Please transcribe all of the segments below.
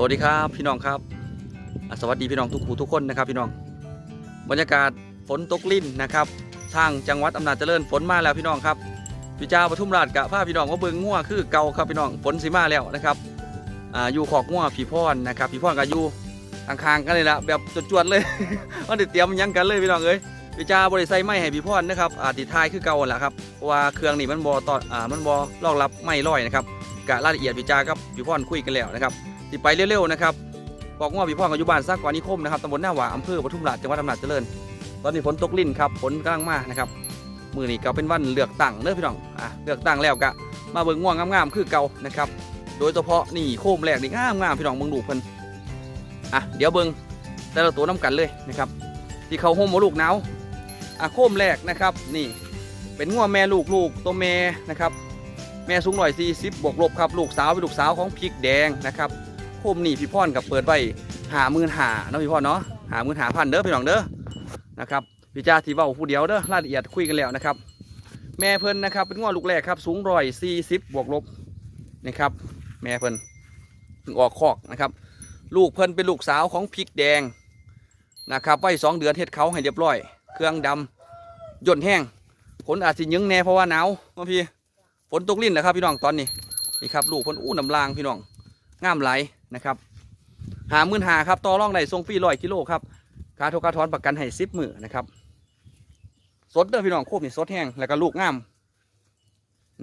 สวัสดีครับพี่น้องครับ สวัสดีพี่น้องทุกผู้ทุกคนนะครับพี่น้องบรรยากาศฝนตกลิ่นนะครับทางจังหวัดอำนาจเจริญฝนมาแล้วพี่น้องครับพี่จ้าปทุมราชกะพาพี่น้องมาเบิงงัวคือเก่าครับพี่น้องฝนสิมาแล้วนะครับอ่าอยู่ขอกงัวผีพรนะครับผีพรกับอยู่ข้างกันเลยละแบบจวดๆเลยมันได้เตรียมยังกันเลยพี่น้องเอ้ยพี่จ้าบริใส่ไม้ให้ผีพรนะครับอาติทายคือเก่าแหละครับว่าเครื่องนี่มันบอตอนอ่ามันบอรองรับไม่ร้อยนะครับกะรายละเอียดพี่จ้ากับผีพรคุยกันแล้วนะครับ สิไปเร็วๆนะครับบอกว่าพี่พ่อกับยุบานซากกว่านิคมนะครับตำบลหน้าหวาอำเภอปทุมราชจังหวัดอำนาจเจริญ ตอนนี้ฝนตกลิ่นครับฝนกำลังมานะครับมือนี้ก็เป็นวันเลือกตั้งเด้อพี่น้องอะเลือกตั้งแล้วกะมาเบิ่งง่วงงามๆคือเก่านะครับโดยเฉพาะนี่โคมแรกนี่งามๆพี่น้องเบิ่งดูเพิ่นอะเดี๋ยวเบิ่งแต่ละตัวน้ำกันเลยนะครับที่เขาโฮมหมลูกหนาวอะโคมแรกนะครับนี่เป็นง่วงแม่ลูกลูกตัวแม่นะครับแม่สูงหน่อย40บวกลบครับลูกสาวเป็นลูกสาวของพริกแดงนะครับ คมนี่พี่พ่อนกับเปิดไว้หาหมื่นหาเนาะพี่พ่อนเนาะหาหมื่นหาพันเด้อพี่น้องเด้อนะครับพี่จ้าที่เว้าผู้เดียวเด้อรายละเอียดคุยกันแล้วนะครับ แม่เพิ่นนะครับเป็นง้อลูกแรกครับ สูงร้อยสี่สิบบวกลบนะครับ แม่เพิ่นออกคอกนะครับ ลูกเพิ่นเป็นลูกสาวของพริกแดงนะครับไว้สองเดือนเฮ็ดเขาให้เรียบร้อย เครื่องดำย่นแห้งฝนอาจสิยึงแน่เพราะว่าหนาวบาพี่ฝนตกลิ่นนะครับพี่น้องตอนนี้นี่ครับลูกเพิ่นอู้น้ำลางพี่น้องงามไหล นะครับหาหมื่นหาครับต่อรองได้ทรงฟรีร้อยกิโลครับค่าโทรค่าถอนประกันให้สิบมือนะครับสดเด้อพี่น้องโคบนี่สดแห้งแล้วก็ลูกงาม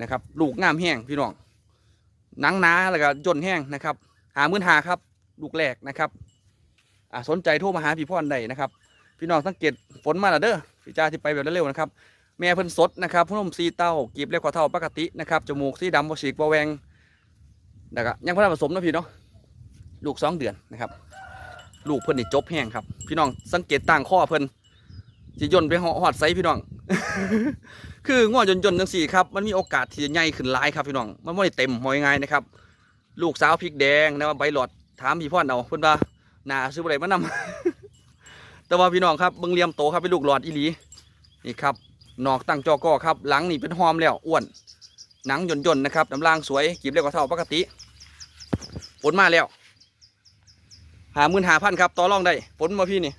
นะครับ ลูกงามแห้งพี่น้องหนังหนาแล้วก็จนแห้งนะครับหาหมื่นหาครับ ลูกแรกนะครับอ่าสนใจโทรมาหาพี่พ่อนได้นะครับ พี่น้องสังเกตฝนมาแล้วเด้อพี่จ้าที่ไปแบบเร็วๆนะครับแม่เพิ่นสดนะครับพนมสีเต้ากีบเล็กกว่าเท่าปกตินะครับจมูกสีดำบ่ฉีกบ่แวงนะครับยังพนันผสมนะพี่เนาะ ลูกสองเดือนนะครับ ลูกเพิ่นนี่จบแห้งครับ พี่น้องสังเกตต่างข้อเพิ่นที่ย่นไปหอหอดไซพี่น้อง คือง้อยนยนๆจังสี่ครับมันมีโอกาสที่จะใหญ่ขึ้นหลายครับพี่น้อง มันไม่ได้เต็มหอยง่ายนะครับ ลูกสาวพริกแดงนะว่าใบหลอดถามพี่พ่อนเอาเพิ่นว่าหนาซื้ออะไรมานำแต่ว่าพี่น้องครับเบิ่งเลียมโตครับเป็นลูกหลอดอีหลีนี่ครับนอกตั้งจอกอครับหลังนี่เป็นหอมแล้วอ้วนหนังย่นๆนะครับน้ำล่างสวยกีบเล็กกว่าเท่าปกติฝนมาแล้ว หาหมื่นหาพันครับต่อรองได้ฝนมาพี่นี่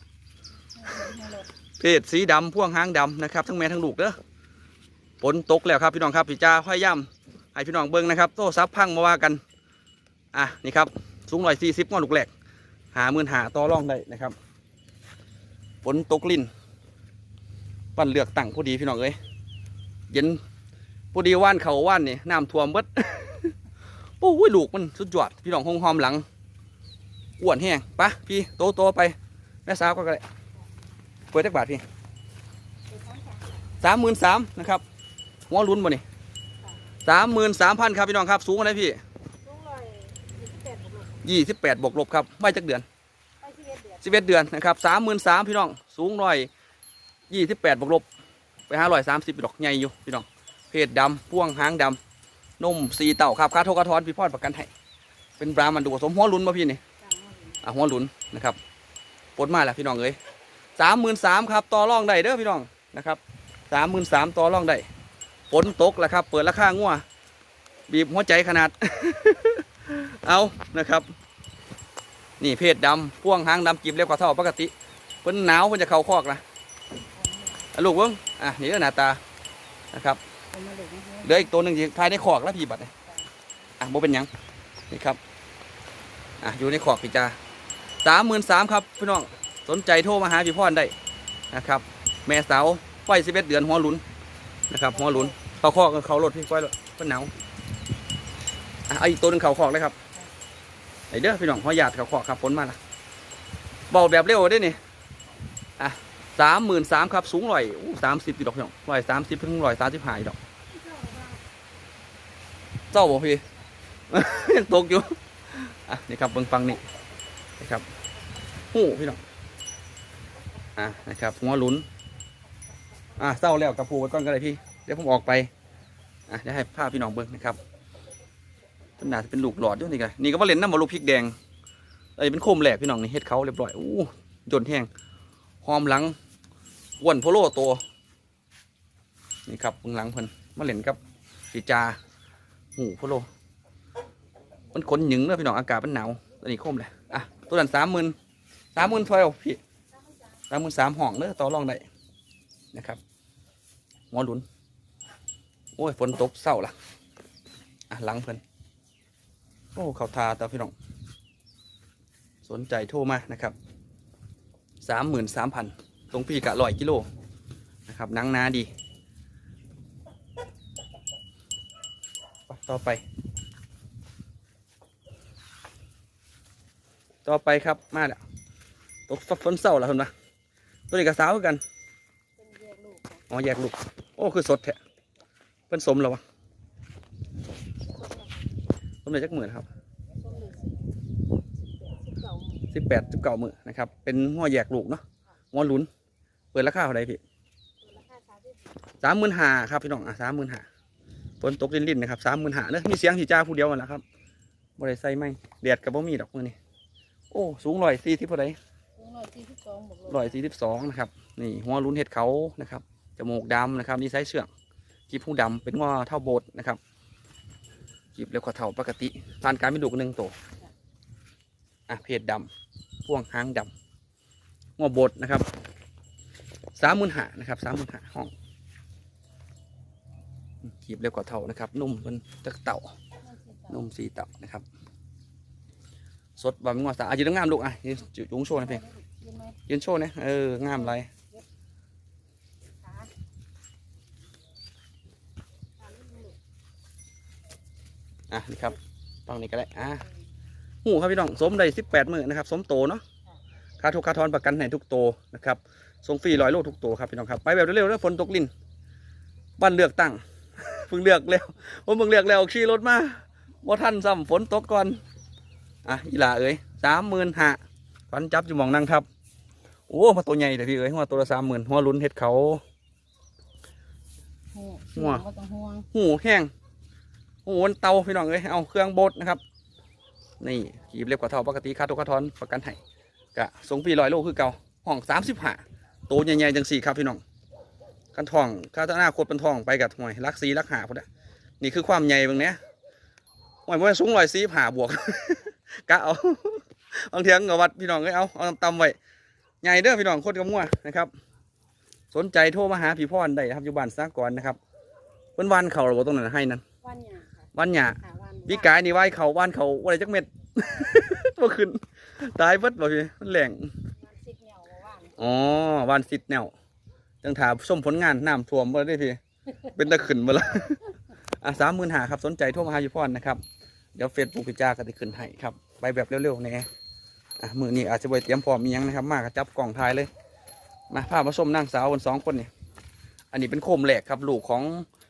เพศสีดำพ่วงหางดำนะครับ ทั้งแม่ทั้งลูกเด้อฝนตกแล้วครับพี่น้องครับพี่จ้าพยายามให้พี่น้องเบิ้งนะครับโต้ซับพังมาว่ากันอะนี่ครับสูงร้อยสี่สิบงอลูกแหลกหาหมื่นหาต่อรองได้นะครับฝนตกลิ่นปั้นเลือกตั้งพอดีพี่น้องเอ้ยเย็นพอดีว่านเขาว่านนี่น้ำท่วมเบิดโอ้ยลูกมันสุดยอดพี่น้องหงหอมหลัง อ้วนแห้งปะพี่โตโตๆไปแม่สาวก็ได้เปิดจักบาทพี่สามหมื่นสามนะครับหัวลุ้นบ่นี่สามหมื่นสามพันครับพี่น้องครับ สูงอะไรพี่ยี่สิบแปดบวกลบครับไม่จักเดือนสิบเอ็ดเดือนสิบเอ็ดเดือนนะครับสามหมื่นสามพี่น้อง สูงร้อยยี่สิบแปดบวกลบไปห้าร้อยสามสิบดอกใหญ่อยู่พี่น้อง เพศดำพ่วงหางดำนมสีเต่าครับค่าโทรกระทอนพี่พอดประกันให้เป็นบรามันดูผสมหัวลุนมาพี่นี่ อะหัวหลุนนะครับปลดมาแล้วพี่น้องเอ้ยสามหมื่นสามครับต่อรองได้เด้อพี่น้องนะครับสามหมื่นสามต่อรองได้ฝนตกแล้วครับ เปิดราคางัวบีบหัวใจขนาด เอานะครับ นี่เพศดำพ่วงหางดำกีบเล็กกว่าเท่าปกติเพิ่นหนาวเพิ่นจะเข้าคอกนะอลูกเบิ้งอะนี่ก็หน้าตานะครับเหลืออีกตัวหนึ่งที่ภายในขอกแล้วพี่บัดเนี่ยอะโมเป็นยังนี่ครับอะอยู่ในขอกพี่จ้า สามหมื่นสามครับพี่น้องสนใจโทรมาหาพี่พ่อนได้นะครับ แม่สาวไฟสิบเอ็ดเดือนหัวหลุนนะครับหัวหลุนเขาคอกเขารถพี่ไฟรถเพิ่หนาวอะอีกตัวหนึ่งเขาขอกเลยครับไอเด้อพี่น้องหัวหยาดเขาขอกครับฝนมาละเบาแบบเร็วได้นี่อะสามหมื่นสามครับสูงร้อยสามสิบดอกพี่น้องร้อยสามสิบถึงร้อยสามสิบห้าดอกเจ้าบ่พี่ยังตกอยู่อะนี่ครับเบิ่งฟังนี่นะครับ หูพี่น้องอะนะครับหัวหลุนอะเศร้าแล้วกับผูไว้ก่อนก็ได้พี่เดี๋ยวผมออกไปอะเดี๋ยวให้ภาพพี่น้องเบิ่งนะครับเป็นหนาจะเป็นลูกหลอดด้วยนี่กันนี่ก็ว่าเล่นน้ำมาลูกพริกแดงเอ้ยเป็นโคมแหลกพี่น้องนี่เฮ็ดเขาเรียบร้อยอู้จนแห้งหอมหลังอ้วนโพโลตัวนี่ครับเบิ่งหลังเพิ่นมาเล่นกับปีจาหูพโลมันขนหยึงเนอะพี่น้องอากาศมันหนาวตัวนี้คมเลยอะตัวนั้นสามหมื่น สามหมื่นเท่าไหร่พี่สามหมื่นสามห้องเด้อต่อรองได้นะครับหัวหลุน โอ้ยฝนตกเศร้าละอะหลังเพิ่นโอ้เขาทาตาพี่น้อง สนใจโทรมานะครับสามหมื่นสามพันตรงพี่กะร้อยกิโลนะครับนังนาดีต่อไป ต่อไปครับมาแล้ว ตกฝนเศร้าแล้วคุณปะตัวนี้กับสาวคือกันเป็นแยกลูกค่ะอ๋อแยกลูก โอ้คือสดแท้เพิ่นสมแล้ววะสมเลยจักหมื่นครับส้มเหลืองสิบเก่าสิบแปดสิบเก้าหมื่นนะครับ เป็นหัวแยกลูกเนาะหัวหลุนเปิดราคาเท่าไหร่พี่ราคาสามสิบสามหมื่นห้าครับพี่น้องอะสามหมื่นห้าฝนตกลิ้นๆนะครับสามหมื่นห้าเนอะมีเสียงที่จ้าผู้เดียวกันแหละครับบริใส่ไม่แดดกับบ่มีดอกมือนี่โอ้ สูงร้อยสี่ที่เท่าไหร่ สองร้อยสี่สิบสองบวกลบร้อยสี่สิบสองนะครับนี่หัวลุ้นเห็ดเขานะครับจมูกดำนะครับนี่ไซส์เชือกกีบหูดำเป็นว่าเท่าโบดนะครับกีบเร็วกว่าเท่าปกติผ่านการเป็นดุกหนึ่งตัวอะเพศดำพ่วงหางดำงอโบดนะครับสามหมื่นหานะครับสามหมื่นหาห้องกีบเร็วกว่าเท่านะครับ นุ่มเป็นตะเต่านุ่มสีเต่านะครับ สดบะหมี่งอสาอายืนงามลูกอะยุงโชว์นะเพียง ยืนโชว์เนะเอองามไรอะนี่ครับฟังนี้ก็ได้อะหูครับพี่น้องสมได้สิบแปดหมือนนะครับสมโตเนาะค่าทุกค่าทอนประกันให้ทุกโตนะครับส่งฟรีร้อยโลทุกโตครับพี่น้องครับไปแบบเร็วๆแล้วฝนตกลินบ้านเลือกตั้งเพิ่งเลือกแล้วผมเพิ่งเลือกแล้วขี่รถมาว่าท่านซ้ำฝนตกก่อนอะอีหล่าเอ้ยสามหมื่นห้าฟันจับอยู่มองนั่งครับ โอ้มาตัวใหญ่แต่พี่เอ้ยหัวตัวละสามหมื่นหัวลุ้นเห็ดเขาหัหัววก็ต้องห่วงหูแห้งหูมันเตาพี่น้องเอ้ยเอาเครื่องบดนะครับ นี่ขีบเล็บกว่าเท่าปกติค่าตัวค่าทอนประกันให้กะส่งปีร้อยโลคือเก่าห้องสามสิบห้าตัวใหญ่ๆจังสี่ครับพี่น้องกันทองค่าตัวหน้าโคตรเป็นทองไปกับหน่วยรักสีรักหาพอดะนี่คือความใหญ่เบางเนี้ยหน่วยว่าสูงร้อยสีผ่าบวกกะเอาบางเทียงกับวัดพี่น้องเอ้ยเอาเอาตำๆไว้ ใหญ่เด้อพี่น้องโคตรกระมั่วนะครับ สนใจโทรมาหาพี่พ่อนได้นะครับอยู่บ้านสากรนะครับเพิ่นวันเขาหรือว่าตรงนั้นให้นั่นวันหยาค่ะวันหยาขาวันวิกายนี่ไหวเขาว่านเขาว่าอะไรจักเม็ดตัวขึ้นตายเบิดบ่พี่มันแหลงวันสิบเหนียวมาว่านอ๋อวานสิทธิ์แนวจังถามส้มผลงานน้ำท่วมบ่ได้พี่ เป็นตะขึ้นบ่ละอะสามหมื่นหาครับสนใจโทรมาหาอยู่พ่อนนะครับเดี๋ยวเฟซบุ๊กพิจาก็จะขึ้นให้ครับไปแบบเร็วๆแน่ อะมือนี้อาจจะไปเตรียมพร้อมมียังนะครับ มากจับกล่องถ่ายเลย มาพามาส้มนางสาวคนสองคนเนี่ยอันนี้เป็นโคมแหลกครับลูกของ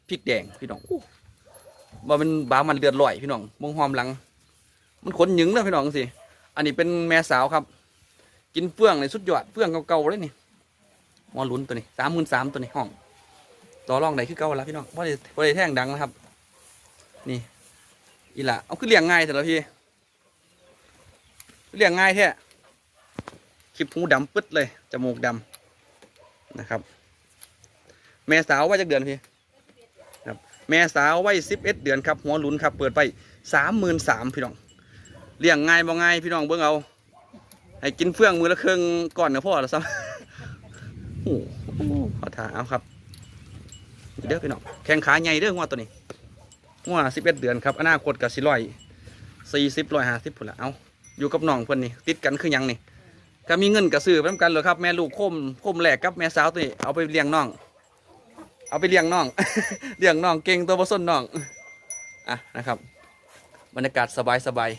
พริกแดงพี่น้องว่ามันบามันเลือดลอยพี่น้องมงหอมหลัง มันขนหยึงเลยพี่น้องสิอันนี้เป็นแม่สาวครับ กินเฟื่องเลยสุดยอดเฟื่องเก่าๆเลยนี่มอลุ้นตัวนี้สามหมื่นสามตัวนี้ห้องต่อรองไหนคือเก่าแล้วพี่น้องว่าได้ว่าได้แท่งดังนะครับ นี่อีหละเอาคือเลี้ยงง่ายแต่ละพี่ เลี้ยงง่ายแท้คลิปหูดำปึ๊ดเลยจมูกดำนะครับ แม่สาวว่าจะเดือนพี่ครับแม่สาวไว้สิบเอ็ดเดือนครับหัวหลุนครับ เปิดไปสามหมื่นสามพี่น้องเลี้ยงง่ายบ่ง่ายพี่น้องเบิ่งเอาให้กินเฟื่องมือละเครึ่งก่อนนะพ่อละซ้ำโอ้โหขอทาเอาครับเด้อพี่น้องแข้งขาใหญ่เด้อหัวตัวนี้หัวสิบเอ็ดเดือนครับอนาคตกับสิร้อยสี่สิบร้อยห้าสิบพุ่นละเอา อยู่กับน้องเพิ่นนี่ติดกันคือหยังนี่ก็มีเงินกับซื้อไปนำกันเลยครับแม่ลูกคมคมแหลกกับแม่สาวตัวนี้เอาไปเลี้ยงน้อง เอาไปเลี้ยงน้อง เลี้ยงน้องเก่งตัวบ่ส้นน้องอะนะครับบรรยากาศสบายสบาย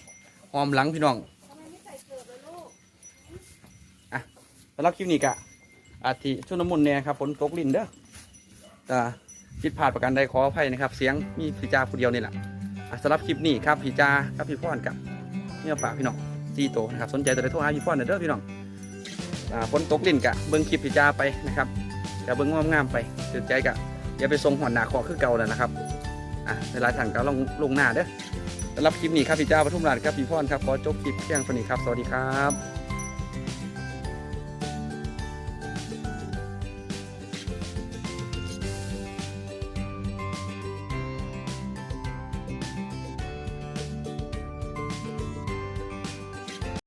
หอมหลังพี่น้องทำไมไม่ใส่เกลือเลยลูกสำหรับคลิปนี้กะอาทิชุนมุนเนี่ยครับฝนตกลินเด้อแต่ผิดพลาดประการใดขออภัยนะครับ เสียงมีพี่จาผู้เดียวนี่แหละอะสำหรับคลิปนี้ครับพี่จาครับพี่พ่อนกับเนี่ยฝากพี่น้อง ซีโตวนะครับ สนใจจะได้โทรหาพี่พ่อนเด้อพี่น้องฝนตกลินกะเบิ้งคลิปพิจาไปนะครับกะเบิ้งงามๆไปถือใจกะอย่าไปทรงหอนหนาคอคือเก่าแล้วนะครับอะเวลาถังก็ลงลงหน้าเด้อสำหรับคลิปนี้ครับพี่จาปทุมราชครับพี่พ่อนครับขอจบคลิปเพียงเท่านี้ครับ สวัสดีครับ